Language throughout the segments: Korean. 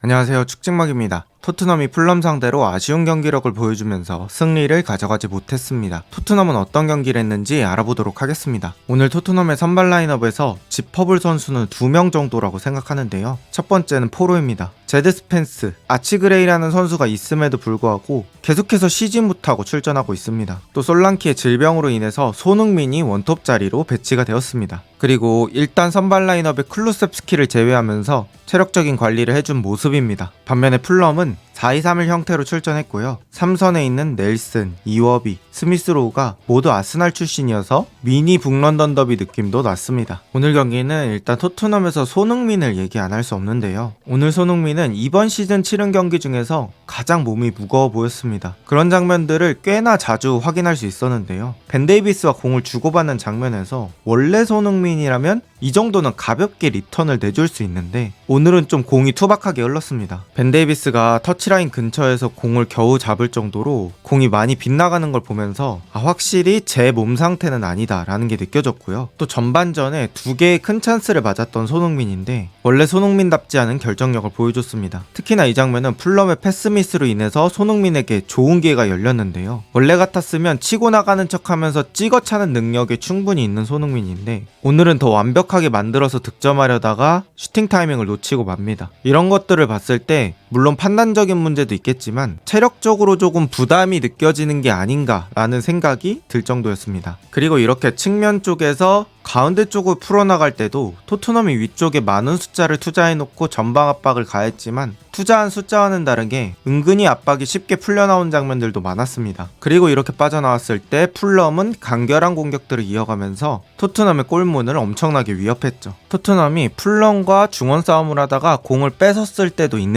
안녕하세요. 축직막입니다. 토트넘이 풀럼 상대로 아쉬운 경기력을 보여주면서 승리를 가져가지 못했습니다. 토트넘은 어떤 경기를 했는지 알아보도록 하겠습니다. 오늘 토트넘의 선발 라인업에서 짚어볼 선수는 두명 정도라고 생각하는데요. 첫 번째는 포로입니다. 제드 스펜스, 아치그레이라는 선수가 있음에도 불구하고 계속해서 쉬지 못하고 출전하고 있습니다. 또 솔랑키의 질병으로 인해서 손흥민이 원톱 자리로 배치가 되었습니다. 그리고 일단 선발 라인업에 클루셉스키를 제외하면서 체력적인 관리를 해준 모습입니다. 반면에 풀럼은 4-2-3일 형태로 출전했고요. 3선에 있는 넬슨, 이워비, 스미스로우가 모두 아스날 출신이어서 미니 북런던 더비 느낌도 났습니다. 오늘 경기는 일단 토트넘에서 손흥민을 얘기 안 할 수 없는데요. 오늘 손흥민은 이번 시즌 치른 경기 중에서 가장 몸이 무거워 보였습니다. 그런 장면들을 꽤나 자주 확인할 수 있었는데요. 벤 데이비스와 공을 주고받는 장면에서 원래 손흥민이라면 이 정도는 가볍게 리턴을 내줄 수 있는데 오늘은 좀 공이 투박하게 흘렀습니다. 벤 데이비스가 터치라인 근처에서 공을 겨우 잡을 정도로 공이 많이 빗나가는 걸 보면서 아, 확실히 제 몸 상태는 아니다라는 게 느껴졌고요. 또 전반전에 두 개의 큰 찬스를 맞았던 손흥민인데 원래 손흥민답지 않은 결정력을 보여줬습니다. 특히나 이 장면은 풀럼의 패스 미스로 인해서 손흥민에게 좋은 기회가 열렸는데요. 원래 같았으면 치고 나가는 척하면서 찍어차는 능력이 충분히 있는 손흥민인데 오늘은 더 완벽 하게 만들어서 득점하려다가 슈팅 타이밍을 놓치고 맙니다. 이런 것들을 봤을 때 물론 판단적인 문제도 있겠지만 체력적으로 조금 부담이 느껴지는 게 아닌가라는 생각이 들 정도였습니다. 그리고 이렇게 측면 쪽에서 가운데 쪽을 풀어나갈 때도 토트넘이 위쪽에 많은 숫자를 투자해놓고 전방 압박을 가했지만 투자한 숫자와는 다르게 은근히 압박이 쉽게 풀려나온 장면들도 많았습니다. 그리고 이렇게 빠져나왔을 때 풀럼은 간결한 공격들을 이어가면서 토트넘의 골문을 엄청나게 위협했죠. 토트넘이 풀럼과 중원 싸움을 하다가 공을 뺏었을 때도 있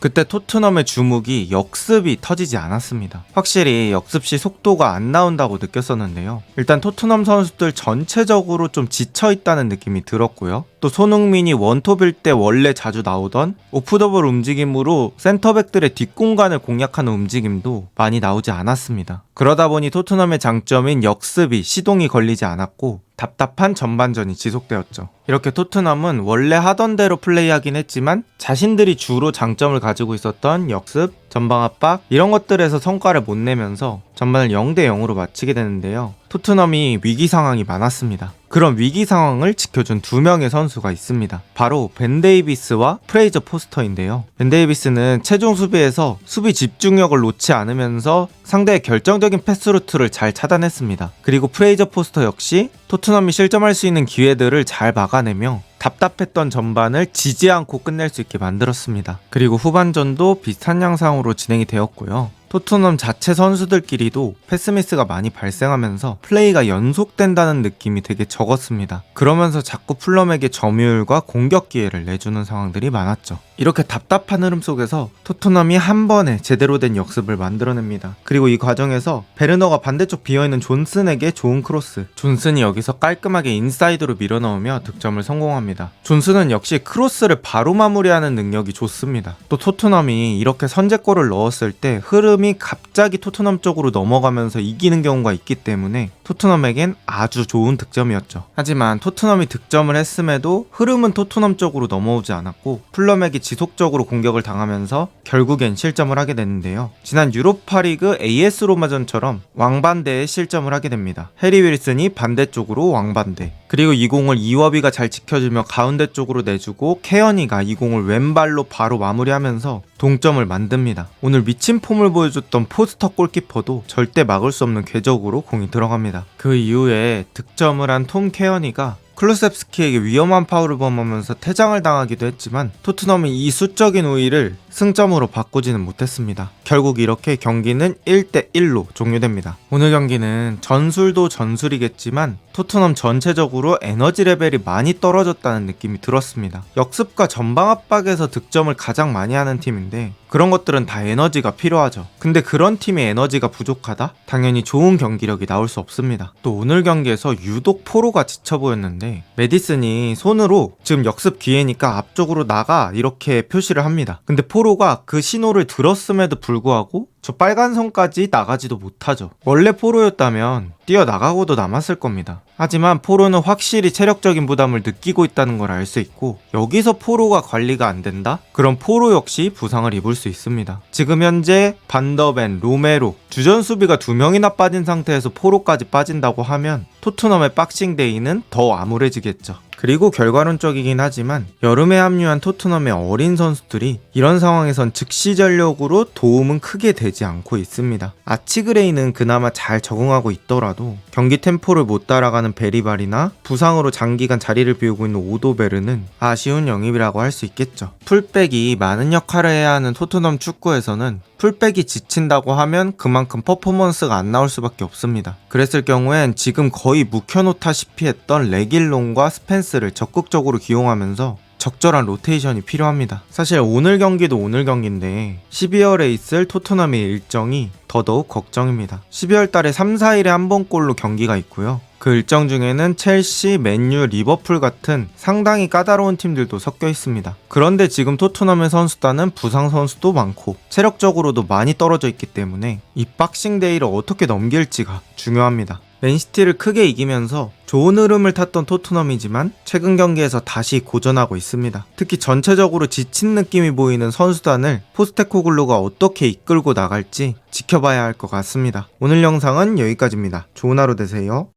그때 토트넘의 주목이 역습이 터지지 않았습니다. 확실히 역습 시 속도가 안 나온다고 느꼈었는데요. 일단 토트넘 선수들 전체적으로 좀 지쳐 있다는 느낌이 들었고요. 또 손흥민이 원톱일 때 원래 자주 나오던 오프더볼 움직임으로 센터백들의 뒷공간을 공략하는 움직임도 많이 나오지 않았습니다. 그러다 보니 토트넘의 장점인 역습이 시동이 걸리지 않았고 답답한 전반전이 지속되었죠. 이렇게 토트넘은 원래 하던 대로 플레이하긴 했지만 자신들이 주로 장점을 가지고 있었던 역습, 전방 압박 이런 것들에서 성과를 못 내면서 전반을 0대 0으로 마치게 되는데요. 토트넘이 위기 상황이 많았습니다. 그런 위기 상황을 지켜준 두 명의 선수가 있습니다. 바로 벤 데이비스와 프레이저 포스터인데요. 벤 데이비스는 최종 수비에서 수비 집중력을 놓지 않으면서 상대의 결정적인 패스 루트를 잘 차단했습니다. 그리고 프레이저 포스터 역시 토트넘이 실점할 수 있는 기회들을 잘 막아내며 답답했던 전반을 지지 않고 끝낼 수 있게 만들었습니다. 그리고 후반전도 비슷한 양상으로 진행이 되었고요. 토트넘 자체 선수들끼리도 패스미스가 많이 발생하면서 플레이가 연속된다는 느낌이 되게 적었습니다. 그러면서 자꾸 풀럼에게 점유율과 공격 기회를 내주는 상황들이 많았죠. 이렇게 답답한 흐름 속에서 토트넘이 한 번에 제대로 된 역습을 만들어냅니다. 그리고 이 과정에서 베르너가 반대쪽 비어있는 존슨에게 좋은 크로스. 존슨이 여기서 깔끔하게 인사이드로 밀어넣으며 득점을 성공합니다. 존슨은 역시 크로스를 바로 마무리하는 능력이 좋습니다. 또 토트넘이 이렇게 선제골을 넣었을 때 흐름 이 갑자기 토트넘 쪽으로 넘어가면서 이기는 경우가 있기 때문에 토트넘에겐 아주 좋은 득점이었죠. 하지만 토트넘이 득점을 했음에도 흐름은 토트넘 쪽으로 넘어오지 않았고 풀럼에게 지속적으로 공격을 당하면서 결국엔 실점을 하게 됐는데요. 지난 유로파리그 AS 로마전처럼 왕반대에 실점을 하게 됩니다. 해리 윌슨이 반대쪽으로 왕반대. 그리고 이 공을 이워비가 잘 지켜주며 가운데 쪽으로 내주고 케어니가 이 공을 왼발로 바로 마무리하면서 동점을 만듭니다. 오늘 미친 폼을 보여 줬던 포스터 골키퍼도 절대 막을 수 없는 궤적으로 공이 들어갑니다. 그 이후에 득점을 한 톰 케어니가 클루셉스키에게 위험한 파울을 범하면서 퇴장을 당하기도 했지만 토트넘이 이 수적인 우위를 승점으로 바꾸지는 못했습니다. 결국 이렇게 경기는 1대1로 종료됩니다. 오늘 경기는 전술도 전술이겠지만 토트넘 전체적으로 에너지 레벨이 많이 떨어졌다는 느낌이 들었습니다. 역습과 전방 압박에서 득점을 가장 많이 하는 팀인데 그런 것들은 다 에너지가 필요하죠. 근데 그런 팀의 에너지가 부족하다? 당연히 좋은 경기력이 나올 수 없습니다. 또 오늘 경기에서 유독 포로가 지쳐 보였는데 메디슨이 손으로 지금 역습 기회니까 앞쪽으로 나가 이렇게 표시를 합니다. 근데 포로가 그 신호를 들었음에도 불구하고 불구하고 저 빨간 선까지 나가지도 못하죠. 원래 포로였다면 뛰어나가고도 남았을 겁니다. 하지만 포로는 확실히 체력적인 부담을 느끼고 있다는 걸 알 수 있고 여기서 포로가 관리가 안 된다? 그럼 포로 역시 부상을 입을 수 있습니다. 지금 현재 반더벤, 로메로 주전 수비가 두 명이나 빠진 상태에서 포로까지 빠진다고 하면 토트넘의 박싱데이는 더 암울해지겠죠. 그리고 결과론적이긴 하지만 여름에 합류한 토트넘의 어린 선수들이 이런 상황에선 즉시 전력으로 도움은 크게 되지 않고 있습니다. 아치그레이는 그나마 잘 적응하고 있더라도 경기 템포를 못 따라가는 베리발이나 부상으로 장기간 자리를 비우고 있는 오도베르는 아쉬운 영입이라고 할 수 있겠죠. 풀백이 많은 역할을 해야 하는 토트넘 축구에서는 풀백이 지친다고 하면 그만큼 퍼포먼스가 안 나올 수밖에 없습니다. 그랬을 경우엔 지금 거의 묵혀놓다시피 했던 레길론과 스펜 스를 적극적으로 기용하면서 적절한 로테이션이 필요합니다. 사실 오늘 경기도 오늘 경기인데 12월에 있을 토트넘의 일정이 더더욱 걱정입니다. 12월 달에 3, 4일에 한 번꼴로 경기가 있고요. 그 일정 중에는 첼시, 맨유, 리버풀 같은 상당히 까다로운 팀들도 섞여 있습니다. 그런데 지금 토트넘의 선수단은 부상 선수도 많고 체력적으로도 많이 떨어져 있기 때문에 이 박싱 데이를 어떻게 넘길지가 중요합니다. 맨시티를 크게 이기면서 좋은 흐름을 탔던 토트넘이지만 최근 경기에서 다시 고전하고 있습니다. 특히 전체적으로 지친 느낌이 보이는 선수단을 포스테코글루가 어떻게 이끌고 나갈지 지켜봐야 할 것 같습니다. 오늘 영상은 여기까지입니다. 좋은 하루 되세요.